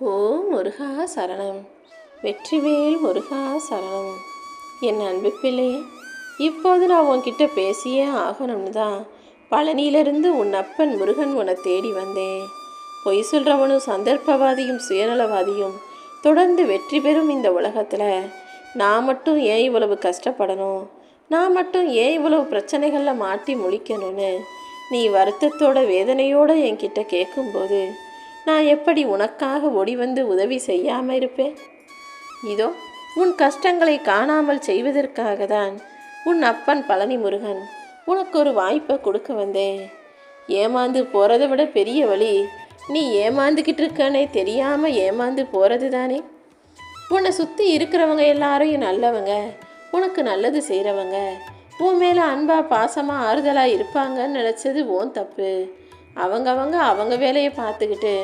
ஓ முருகா சரணம். வெற்றிவேல் முருகா சரணம். என் அன்பு பிள்ளையே இப்போது நான் உன்கிட்ட பேசியே ஆகணும்னு தான் பழனியிலிருந்து உன் அப்பன் முருகன் உன்னை தேடி வந்தேன் பொய் சொல்கிறவனும் சந்தர்ப்பவாதியும் சுயநலவாதியும் தொடர்ந்து வெற்றி பெறும் இந்த உலகத்தில். நான் மட்டும் ஏன் இவ்வளவு கஷ்டப்படணும்? நான் மட்டும் ஏன் இவ்வளவு பிரச்சனைகளில் மாட்டி முழிக்கணும்னு? நீ வருத்தத்தோட வேதனையோடு என்கிட்ட கேட்கும்போது நான் எப்படி உனக்காக ஓடி வந்து உதவி செய்யாமல் இருப்பேன்? இதோ உன் கஷ்டங்களை காணாமல் செய்வதற்காக தான் உன் அப்பன் பழனி முருகன் உனக்கு ஒரு வாய்ப்பை கொடுக்க வந்தேன். ஏமாந்து போகிறத விட பெரிய வழி நீ ஏமாந்துக்கிட்டு இருக்கனே தெரியாமல் ஏமாந்து போகிறது தானே உன்னை சுற்றி இருக்கிறவங்க எல்லாரையும் நல்லவங்க உனக்கு நல்லது செய்கிறவங்க உன் மேலே அன்பாக பாசமாக ஆறுதலாக இருப்பாங்கன்னு நினச்சது ஓன் தப்பு. அவங்கவங்க அவங்க வேலையை பார்த்துக்கிட்டு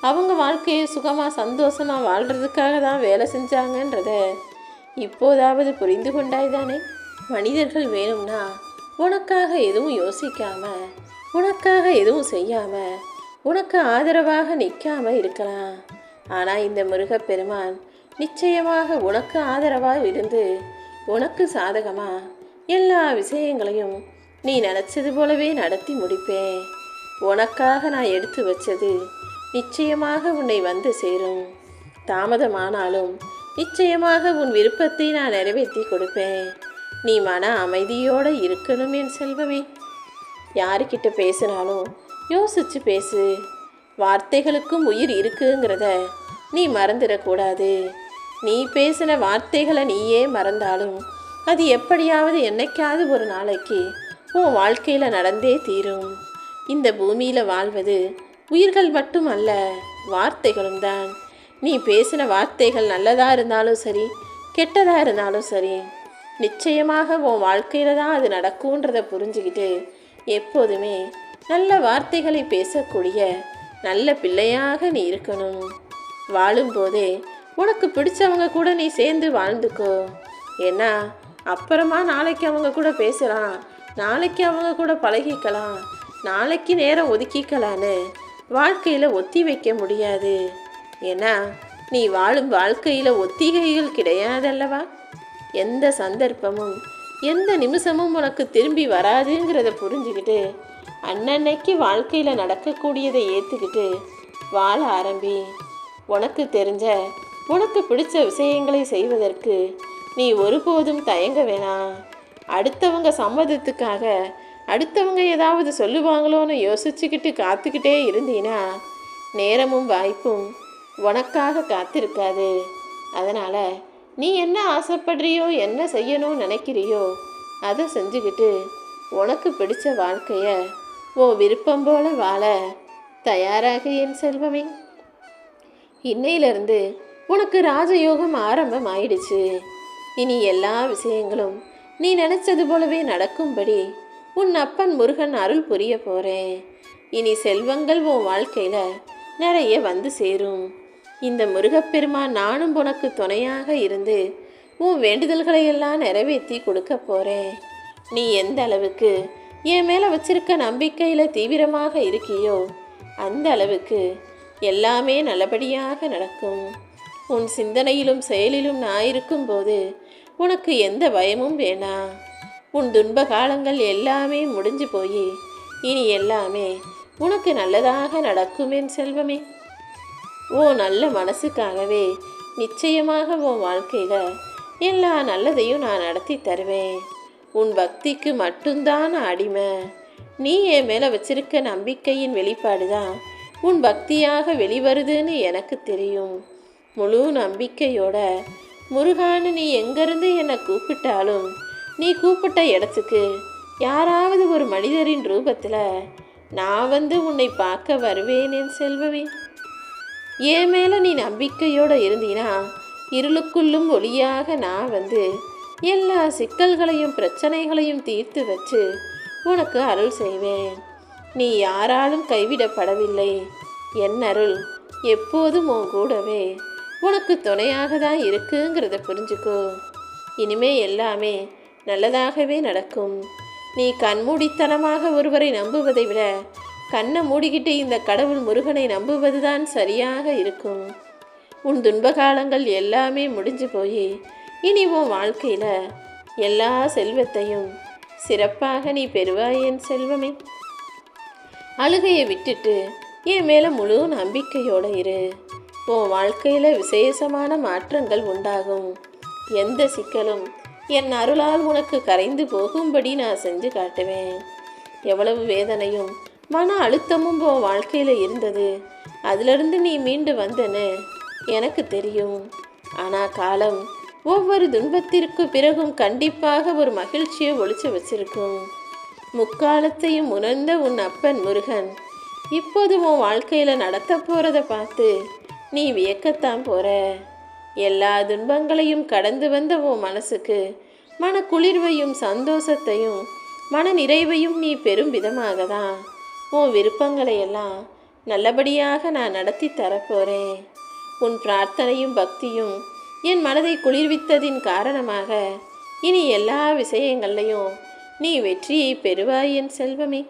அவங்க வாழ்க்கையை சுகமாக சந்தோஷமாக வாழ்கிறதுக்காக தான் வேலை செஞ்சாங்கன்றத இப்போதாவது புரிந்து கொண்டாய் தானே மனிதர்கள் வேணும்னா உனக்காக எதுவும் யோசிக்காமல் உனக்காக எதுவும் செய்யாமல் உனக்கு ஆதரவாக நிற்காமல் இருக்கலாம். ஆனால் இந்த முருகப்பெருமான் நிச்சயமாக உனக்கு ஆதரவாக இருந்து உனக்கு சாதகமாக எல்லா விஷயங்களையும் நீ நினச்சது போலவே நடத்தி முடிப்பேன். உனக்காக நான் எடுத்து வச்சது நிச்சயமாக உன்னை வந்து சேரும். தாமதமானாலும் நிச்சயமாக உன் விருப்பத்தை நான் நிறைவேற்றி கொடுப்பேன். நீ மன அமைதியோடு இருக்கணும் என் செல்வமே. யாருக்கிட்ட பேசினாலும் யோசிச்சு பேசு. வார்த்தைகளுக்கும் உயிர் இருக்குங்கிறத நீ மறந்துடக்கூடாது. நீ பேசின வார்த்தைகளை நீயே மறந்தாலும் அது எப்படியாவது என்னைக்காவது ஒரு நாளைக்கு உன் வாழ்க்கையில் நடந்தே தீரும். இந்த பூமியில் வாழ்வது உயிர்கள் மட்டும் அல்ல வார்த்தைகளும் தான். நீ பேசின வார்த்தைகள் நல்லதாக இருந்தாலும் சரி கெட்டதாக இருந்தாலும் சரி நிச்சயமாக உன் வாழ்க்கையில் தான் அது நடக்கும்ன்றதை புரிஞ்சுக்கிட்டு எப்போதுமே நல்ல வார்த்தைகளை பேசக்கூடிய நல்ல பிள்ளையாக நீ இருக்கணும். வாழும்போதே உனக்கு பிடிச்சவங்க கூட நீ சேர்ந்து வாழ்ந்துக்கோ. ஏன்னா அப்புறமா நாளைக்கு அவங்க கூட பேசலாம் நாளைக்கு அவங்க கூட பழகிக்கலாம். நாளைக்கு நேரம் ஒதுக்கிக்கலான்னு வாழ்க்கையில் ஒத்தி வைக்க முடியாது. ஏன்னா நீ வாழும் வாழ்க்கையில் ஒத்திகைகள் கிடையாதல்லவா? எந்த சந்தர்ப்பமும் எந்த நிமிஷமும் உனக்கு திரும்பி வராதுங்கிறத புரிஞ்சுக்கிட்டு அன்னன்னைக்கு வாழ்க்கையில் நடக்கக்கூடியதை ஏற்றுக்கிட்டு வாழ ஆரம்பி. உனக்கு தெரிஞ்ச உனக்கு பிடிச்ச விஷயங்களை செய்வதற்கு நீ ஒருபோதும் தயங்க வேணாம். அடுத்தவங்க சம்மதத்துக்காக அடுத்தவங்க ஏதாவது சொல்லுவாங்களோன்னு யோசிச்சுக்கிட்டு காத்துக்கிட்டே இருந்தீன்னா நேரமும் வாய்ப்பும் உனக்காக காத்திருக்காது. அதனால் நீ என்ன ஆசைப்படுறியோ என்ன செய்யணும்னு நினைக்கிறியோ அதை செஞ்சுக்கிட்டு உனக்கு பிடிச்ச வாழ்க்கையை ஓ விருப்பம் போல வாழ தயாராக என் செல்வமே. இன்னையிலிருந்து உனக்கு ராஜயோகம் ஆரம்பம் ஆயிடுச்சு இனி எல்லா விஷயங்களும் நீ நினைச்சது போலவே நடக்கும்படி உன் அப்பன் முருகன் அருள் புரிய போகிறேன் இனி செல்வங்கள் உன் வாழ்க்கையில் நிறைய வந்து சேரும். இந்த முருகப்பெருமா நானும் உனக்கு துணையாக இருந்து உன் வேண்டுதல்களை எல்லாம் நிறைவேற்றி கொடுக்க போகிறேன் நீ எந்த அளவுக்கு என் மேலே வச்சிருக்க நம்பிக்கையில் தீவிரமாக இருக்கியோ அந்த அளவுக்கு எல்லாமே நல்லபடியாக நடக்கும். உன் சிந்தனையிலும் செயலிலும் நான் இருக்கும்போது உனக்கு எந்த பயமும் வேணாம். உன் துன்ப காலங்கள் எல்லாமே முடிஞ்சு போய் இனி எல்லாமே உனக்கு நல்லதாக நடக்கும் என் செல்வமே. ஓ நல்ல மனசுக்காகவே நிச்சயமாக உன் வாழ்க்கையில் எல்லா நல்லதையும் நான் நடத்தி தருவேன். உன் பக்திக்கு மட்டும்தான் அடிமை. நீ என் மேலே வச்சிருக்க நம்பிக்கையின் வெளிப்பாடு தான் உன் பக்தியாக வெளிவருதுன்னு எனக்கு தெரியும். முழு நம்பிக்கையோட முருகான்னு நீ எங்கேருந்து என்னை கூப்பிட்டாலும் நீ கூப்பிட்ட இடத்துக்கு யாராவது ஒரு மனிதரின் ரூபத்தில் நான் வந்து உன்னை பார்க்க வருவேன் என் செல்வமே. என் மேலே நீ நம்பிக்கையோடு இருந்தீனா இருளுக்குள்ளும் ஒளியாக நான் வந்து எல்லா சிக்கல்களையும் பிரச்சனைகளையும் தீர்த்து வச்சு உனக்கு அருள் செய்வேன். நீ யாராலும் கைவிடப்படவில்லை. என் அருள் எப்போதும் உன் கூடவே. உனக்கு துணையாக தான் இருக்குங்கிறத புரிஞ்சுக்கோ. இனிமே எல்லாமே நல்லதாகவே நடக்கும். நீ கண்மூடித்தனமாக ஒருவரை நம்புவதை விட கண்ணை மூடிக்கிட்டு இந்த கடவுள் முருகனை நம்புவதுதான் சரியாக இருக்கும். உன் துன்ப காலங்கள் எல்லாமே முடிஞ்சு போய். இனி உன் வாழ்க்கையில் எல்லா செல்வத்தையும் சிறப்பாக நீ பெறுவாய் என் செல்வமே. அழுகையை விட்டுட்டு என் மேலே முழு நம்பிக்கையோடு இரு. உன் வாழ்க்கையில் விசேஷமான மாற்றங்கள் உண்டாகும். எந்த சிக்கலும் என் அருளால் உனக்கு கரைந்து போகும்படி நான் செஞ்சு காட்டுவேன். எவ்வளவு வேதனையும் மன அழுத்தமும் உன் வாழ்க்கையில் இருந்தது. அதிலிருந்து நீ மீண்டு வந்தேன்னு எனக்கு தெரியும். ஆனால் காலம் ஒவ்வொரு துன்பத்திற்கு பிறகும் கண்டிப்பாக ஒரு மகிழ்ச்சியை ஒழிச்சு வச்சிருக்கும். முக்காலத்தையும் உணர்ந்த உன் அப்பன் முருகன் இப்போது உன் வாழ்க்கையில் நடத்த போகிறத பார்த்து நீ வியக்கத்தான் போகிற எல்லா துன்பங்களையும் கடந்து வந்த உன் மனசுக்கு மன குளிர்வையும் சந்தோஷத்தையும் மன நிறைவையும் நீ பெரும் விதமாக தான் உன் விருப்பங்களை எல்லாம் நல்லபடியாக நான் நடத்தி தரப்போகிறேன் உன் பிரார்த்தனையும் பக்தியும் என் மனதை குளிர்வித்ததின் காரணமாக இனி எல்லா விஷயங்கள்லையும் நீ வெற்றியை பெறுவாய் என் செல்வமே.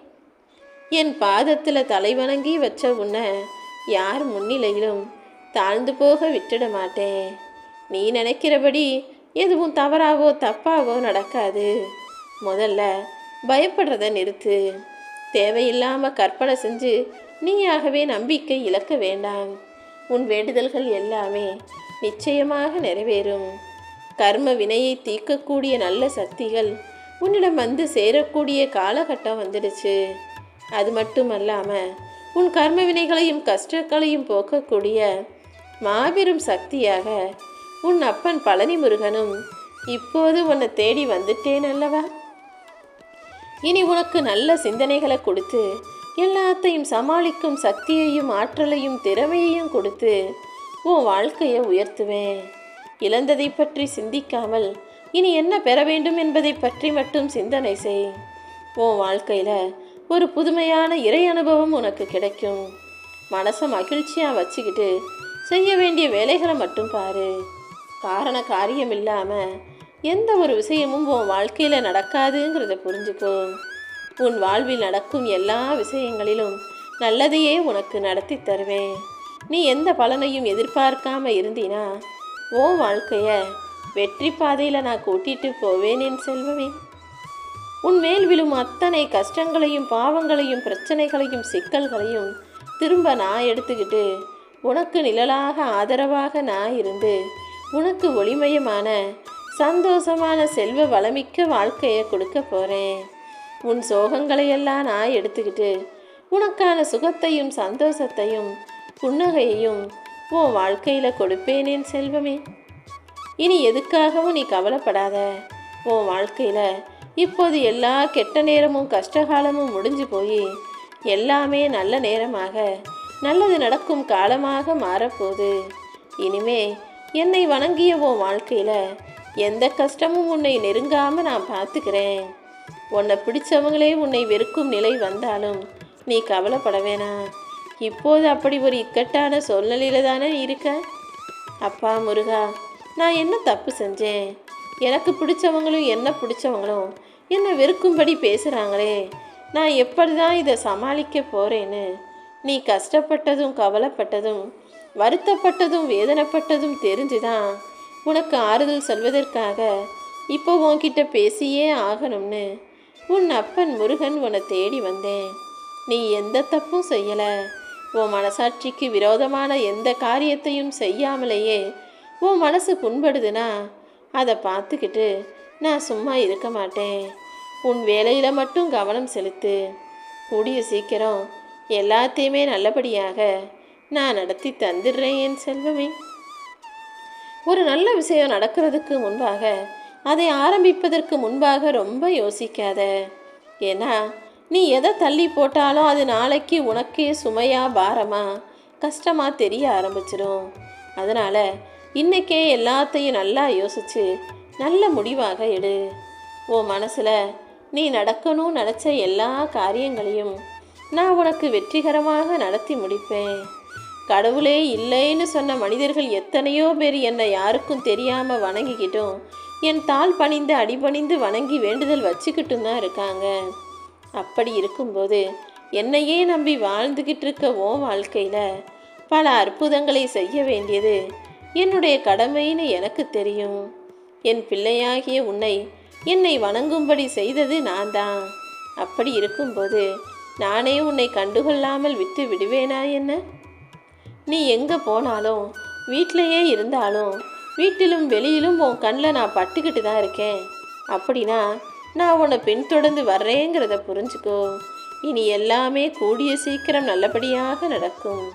என் பாதத்தில் தலைவணங்கி வச்ச உன்னை யார் முன்னிலையிலும் தாழ்ந்து போக விட்டுட மாட்டேன் நீ நினைக்கிறபடி எதுவும் தவறாவோ தப்பாவோ நடக்காது. முதல்ல பயப்படுறத நிறுத்து. தேவையில்லாமல் கற்பனை செஞ்சு நீயாகவே நம்பிக்கை இழக்க வேண்டாம். உன் வேண்டுதல்கள் எல்லாமே நிச்சயமாக நிறைவேறும். கர்ம வினையை தீர்க்கக்கூடிய நல்ல சக்திகள் உன்னிடம் வந்து சேரக்கூடிய காலகட்டம் வந்துடுச்சு. அது மட்டும் அல்லாமல் உன் கர்ம வினைகளையும் கஷ்டங்களையும் போக்கக்கூடிய மாபெரும் சக்தியாக உன் அப்பன் பழனி முருகனும் இப்போது உன்னை தேடி வந்துட்டேன் அல்லவா? இனி உனக்கு நல்ல சிந்தனைகளை கொடுத்து எல்லாத்தையும் சமாளிக்கும் சக்தியையும் ஆற்றலையும் திறமையையும் கொடுத்து உன் வாழ்க்கையை உயர்த்துவேன். இழந்ததை பற்றி சிந்திக்காமல் இனி என்ன பெற வேண்டும் என்பதை பற்றி மட்டும் சிந்தனை செய். உன் வாழ்க்கையில் ஒரு புதுமையான இறை அனுபவம் உனக்கு கிடைக்கும். மனசை மகிழ்ச்சியாக வச்சுக்கிட்டு செய்ய வேண்டிய வேலைகளை மட்டும் பாரு. காரண காரியம் இல்லாமல் எந்த ஒரு விஷயமும் உன் வாழ்க்கையில் நடக்காதுங்கிறத புரிஞ்சுக்கோ. உன் வாழ்வில் நடக்கும் எல்லா விஷயங்களிலும் நல்லதையே உனக்கு நடத்தி தருவேன். நீ எந்த பலனையும் எதிர்பார்க்காம இருந்தினா உன் வாழ்க்கையை வெற்றி பாதையில் நான் கூட்டிட்டு போவேன் என் செல்வமே. உன் மேல் விழும் அத்தனை கஷ்டங்களையும் பாவங்களையும் பிரச்சனைகளையும் சிக்கல்களையும் திரும்ப நான் எடுத்துக்கிட்டு உனக்கு நிழலாக ஆதரவாக நான் இருந்து உனக்கு ஒளிமயமான சந்தோஷமான செல்வ வளமிக்க வாழ்க்கையை கொடுக்க போகிறேன் உன் சோகங்களையெல்லாம் நான் எடுத்துக்கிட்டு உனக்கான சுகத்தையும் சந்தோஷத்தையும் புன்னகையையும் உன் வாழ்க்கையில் கொடுப்பேனேன் செல்வமே. இனி எதுக்காகவும் நீ கவலைப்படாத. உன் வாழ்க்கையில் இப்போது எல்லா கெட்ட நேரமும் கஷ்டகாலமும் முடிஞ்சு போய் எல்லாமே நல்ல நேரமாக நல்லது நடக்கும் காலமாக மாறப்போகுது. இனிமே என்னை வணங்கிய உன் வாழ்க்கையில் எந்த கஷ்டமும் உன்னை நெருங்காமல் நான் பார்த்துக்கிறேன். உன்னை பிடிச்சவங்களே உன்னை வெறுக்கும் நிலை வந்தாலும் நீ கவலைப்பட வேணாம். இப்போது அப்படி ஒரு இக்கட்டான சூழ்நிலையில தானே இருக்க? அப்பா முருகா நான் என்ன தப்பு செஞ்சேன்? எனக்கு பிடிச்சவங்களும் என்ன பிடிச்சவங்களும் என்னை வெறுக்கும்படி பேசுகிறாங்களே நான் எப்படி தான் இதை சமாளிக்க போகிறேன்னு நீ கஷ்டப்பட்டதும் கவலைப்பட்டதும் வருத்தப்பட்டதும் வேதனைப்பட்டதும் தெரிஞ்சுதான் உனக்கு ஆறுதல் சொல்வதற்காக இப்போ உன்கிட்ட பேசியே ஆகணும்னு உன் அப்பன் முருகன் உன்னை தேடி வந்தேன். நீ எந்த தப்பும் செய்யலை. உன் மனசாட்சிக்கு விரோதமான எந்த காரியத்தையும் செய்யாமலேயே உன் மனசு புண்படுதுன்னா அதை பார்த்துக்கிட்டு நான் சும்மா இருக்க மாட்டேன். உன் வேலையில் மட்டும் கவனம் செலுத்து. கூடிய சீக்கிரம் எல்லாத்தையுமே நல்லபடியாக நான் நடத்தி தந்துடுறேன் என் செல்வமே. ஒரு நல்ல விஷயம் நடக்கிறதுக்கு முன்பாக அதை ஆரம்பிப்பதற்கு முன்பாக ரொம்ப யோசிக்காத. ஏன்னா நீ எதை தள்ளி போட்டாலும் அது நாளைக்கு உனக்கே சுமையா பாரமா கஷ்டமாக தெரிய ஆரம்பிச்சிடும் அதனால் இன்னைக்கே எல்லாத்தையும் நல்லா யோசித்து நல்ல முடிவாக எடு. உன் மனசில் நீ நடக்கணும்னு நினச்ச எல்லா காரியங்களையும் நான் உனக்கு வெற்றிகரமாக நடத்தி முடிப்பேன். கடவுளே இல்லைன்னு சொன்ன மனிதர்கள் எத்தனையோ பேர் என்னை யாருக்கும் தெரியாமல் வணங்கிக்கிட்டும். என் தாள் பணிந்து அடிபணிந்து வணங்கி வேண்டுதல் வச்சுக்கிட்டும் தான் இருக்காங்க. அப்படி இருக்கும்போது என்னையே நம்பி வாழ்ந்துக்கிட்டு இருக்க ஓ வாழ்க்கையில் பல அற்புதங்களை செய்ய வேண்டியது என்னுடைய கடமைன்னு எனக்கு தெரியும். என் பிள்ளையாகிய உன்னை என்னை வணங்கும்படி செய்தது நான் தான். அப்படி இருக்கும்போது நானே உன்னை கண்டுகொள்ளாமல் விட்டு விடுவேனா என்ன? நீ எங்கே போனாலும் வீட்டிலையே இருந்தாலும் வீட்டிலும் வெளியிலும் உன் கண்ணில் நான் பட்டுக்கிட்டு தான் இருக்கேன். அப்படின்னா நான் உன்னை பின்தொடர்ந்து வர்றேங்கிறத புரிஞ்சுக்கோ. இனி எல்லாமே கூடிய சீக்கிரம் நல்லபடியாக நடக்கும்.